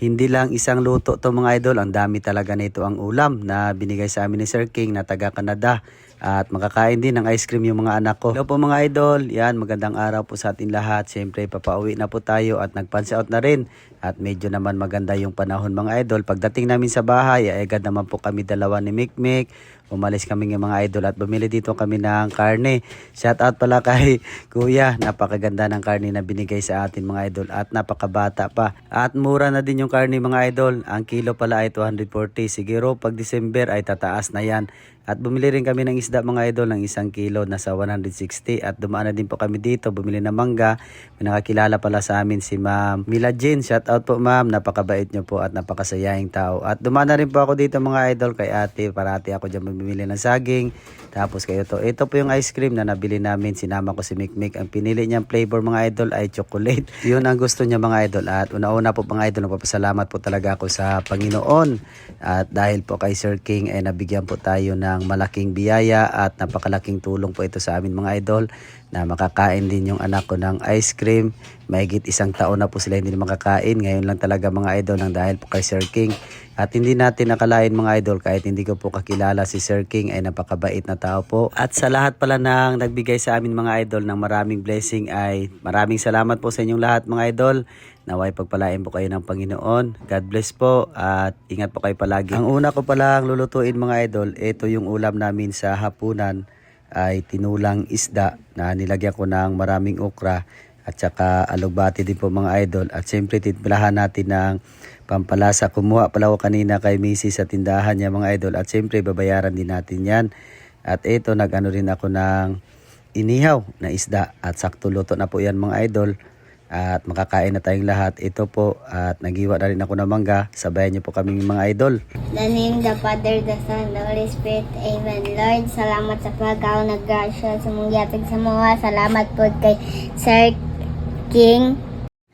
Hindi lang isang luto to mga idol, ang dami talaga nito ang ulam na binigay sa amin ni Sir King na taga Canada. At makakain din ng ice cream yung mga anak ko. Hello po mga idol, yan magandang araw po sa atin lahat. Siyempre papauwi na po tayo at nagpansi out na rin. At medyo naman maganda yung panahon mga idol. Pagdating namin sa bahay, ay agad naman po kami dalawa ni Mikmik. Umalis kami ng mga idol at bumili dito kami ng karne. Shout out pala kay Kuya, napakaganda ng karne na binigay sa atin mga idol at napakabata pa. At mura na din yung karne mga idol. Ang kilo pala ay 240. Siguro pag December ay tataas na yan. At bumili rin kami ng isda mga idol ng isang kilo na sa 160 at dumaan na din po kami dito bumili ng mangga. May nakakilala pala sa amin si Ma'am Mila Jean. Shout out po ma'am, napakabait niyo po at napakasayahing tao. At dumaan na rin po ako dito mga idol kay ate. Parati ako dyan bumili ng saging. Tapos kayo to. Ito po yung ice cream na nabili namin. Sinama ko si Mikmik. Ang pinili niyang flavor mga idol ay chocolate. Yun ang gusto niya mga idol. At una-una po mga idol, nagpapasalamat po talaga ako sa Panginoon. At dahil po kay Sir King ay nabigyan po tayo ng malaking biyaya at napakalaking tulong po ito sa amin mga idol na makakain din yung anak ko ng ice cream. Mahigit isang taon na po sila hindi makakain. Ngayon lang talaga mga idol ng dahil po kay Sir King. At hindi natin nakalain mga idol kahit hindi ko po kakilala si Sir King ay napakabait na tao po. At sa lahat pala ng nagbigay sa amin mga idol ng maraming blessing ay maraming salamat po sa inyong lahat mga idol. Naway pagpalain po kayo ng Panginoon. God bless po at ingat po kayo palagi. Ang una ko palang lulutuin mga idol, ito yung ulam namin sa hapunan ay tinulang isda na nilagyan ko ng maraming okra at saka alugbati din po mga idol. At siyempre titplahan natin ng pampalasa. Kumuha pala ako kanina kay Missy sa tindahan niya mga idol. At siyempre babayaran din natin yan. At ito nag-ano rin ako ng inihaw na isda. At sakto luto na po yan mga idol. At makakain na tayong lahat. Ito po at nagiwa na rin ako ng mangga. Sabayan niyo po kaming mga idol. The name, the Father, the Son, the Holy Spirit. Amen. Lord, salamat sa pagkaw na grasya sa mong sa mga. Salamat po kay Sir King.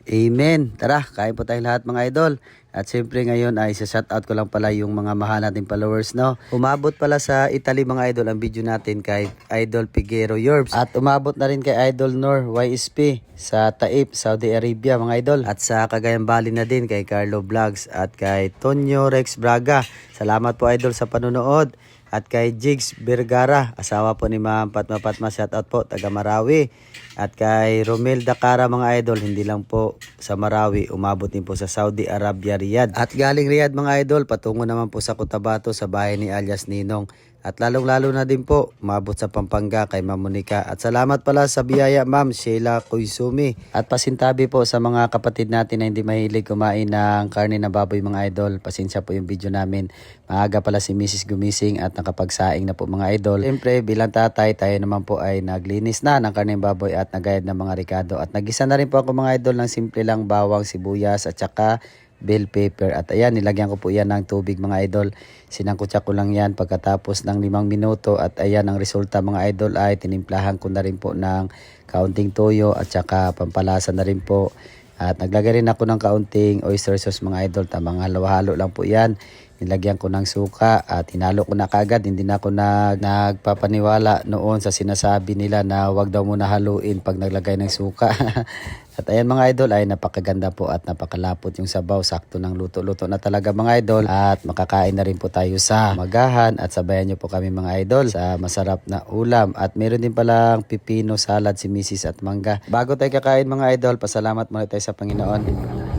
Amen. Tara, kain po tayong lahat mga idol. At siyempre ngayon ay shout out ko lang pala yung mga mahal nating followers no. Umabot pala sa Italy mga idol ang video natin kay Idol Figuero Yorbs. At umabot na rin kay Idol Nor YSP sa Taip, Saudi Arabia mga idol. At sa Cagayan Valley na din kay Carlo Vlogs at kay Tonyo Rex Braga. Salamat po idol sa panonood. At kay Jigs Bergara, asawa po ni Ma'am Patma Patma, shout out po, taga Marawi. At kay Romel Dakara mga idol, hindi lang po sa Marawi, umabot din po sa Saudi Arabia, Riyadh. At galing Riyadh mga idol, patungo naman po sa Cotabato sa bahay ni alias Ninong. At lalong-lalo na din po, umabot sa Pampanga kay Ma'am Monica. At salamat pala sa biyaya Ma'am Sheila Kuisumi. At pasintabi po sa mga kapatid natin na hindi mahilig kumain ng karne na baboy mga idol. Pasensya po yung video namin. Maaga pala si Mrs. gumising at nakapagsaing na po mga idol. Siyempre bilang tatay, tayo naman po ay naglinis na ng karne baboy at nagayad ng mga ricado. At nagisa na rin po ako mga idol ng simple lang bawang, sibuyas at saka bell pepper. At ayan, nilagyan ko po yan ng tubig mga idol. Sinangkutsa ko lang yan pagkatapos ng limang minuto. At ayan, ang resulta mga idol ay tinimplahan ko na rin po ng kaunting toyo at saka pampalasa na rin po. At naglagay rin ako ng kaunting oyster sauce mga idol. Tamang halo-halo lang po yan. Nilagyan ko ng suka at hinalo ko na kagad. Hindi na ako nag, nagpapaniwala noon sa sinasabi nila na wag daw muna haluin pag naglagay ng suka. at ayan mga idol ay napakaganda po at napakalapot yung sabaw. Sakto ng luto-luto na talaga mga idol. At makakain na rin po tayo sa magahan at sabayan nyo po kami mga idol sa masarap na ulam. At meron din palang pipino salad si Mrs. at mangga. Bago tayo kakain mga idol, pasalamat muna tayo sa Panginoon.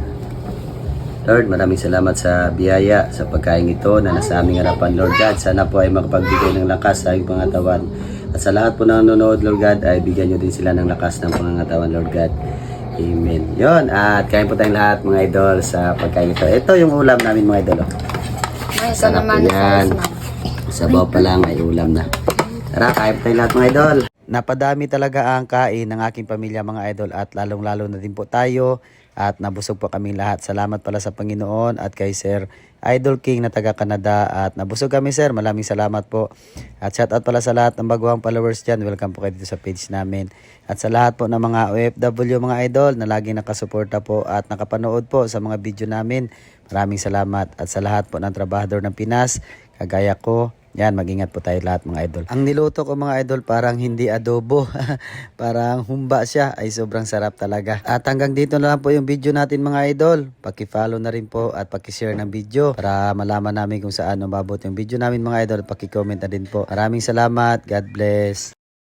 Lord, maraming salamat sa biyaya, sa pagkain ito na nasa aming harapan, Lord God. Sana po ay makapagbigay ng lakas sa aming pangatawan. At sa lahat po na nanonood, Lord God, ay bigyan nyo din sila ng lakas ng pangatawan, Lord God. Amen. Yon at kain po tayong lahat mga idol sa pagkain ito. Ito yung ulam namin mga idol. oh. May Sarap naman yan. sa Sabaw pa lang ay ulam na. Tara, kain po tayong lahat mga idol. Napadami talaga ang kain ng aking pamilya mga idol at lalong-lalo na din po tayo at nabusog po kami lahat. Salamat pala sa Panginoon at kay Sir Idol King na taga Canada at nabusog kami sir. Maraming salamat po. At shout out pala sa lahat ng baguhang followers dyan. Welcome po kayo dito sa page namin. At sa lahat po ng mga OFW mga idol na laging nakasuporta po at nakapanood po sa mga video namin. Maraming salamat. At sa lahat po ng trabahador ng Pinas, kagaya ko, Yan, mag-ingat po tayo lahat mga idol. Ang niluto ko mga idol parang hindi adobo. parang humba siya. Ay sobrang sarap talaga. At hanggang dito na lang po yung video natin mga idol. Paki-follow na rin po at paki-share ng video para malaman namin kung saan umabot yung video namin mga idol. Paki-comment na din po. Maraming salamat. God bless.